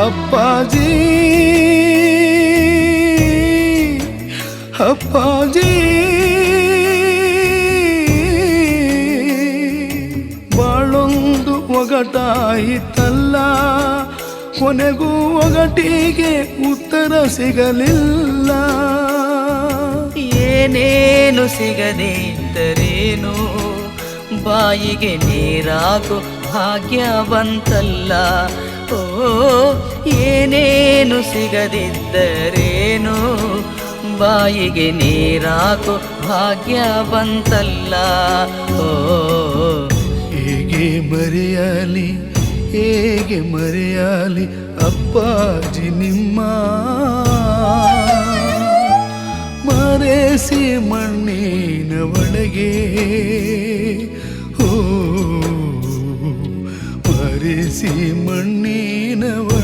ಅಪ್ಪಾಜಿ. ಅಪ್ಪಾಜಿ. ಬಾಳೊಂದು ಒಗಟಾಯಿತಲ್ಲ. ಕೊನೆಗೂ ಒಗಟಿಗೆ ಉತ್ತರ ಸಿಗಲಿಲ್ಲ. ಏನೇನು ಸಿಗದೆ ಇದ್ದರೇನು ಬಾಯಿಗೆ ನೀರಾಗೋ ಭಾಗ್ಯ ಬಂತಲ್ಲ ಓ ಏನೇನು ಸಿಗದಿದ್ದರೇನು? ಬಾಯಿಗೆ ನೀರಾಕು ಭಾಗ್ಯ ಬಂತಲ್ಲ. ಓ, ಹೇಗೆ ಮರೆಯಲಿ ಹೇಗೆ ಮರೆಯಲಿ ಅಪ್ಪಾಜಿ ನಿಮ್ಮ? ಮರೆಸಿ ಮಣ್ಣಿನ ಒಳಗೆ விரிசி மண்ணீனவ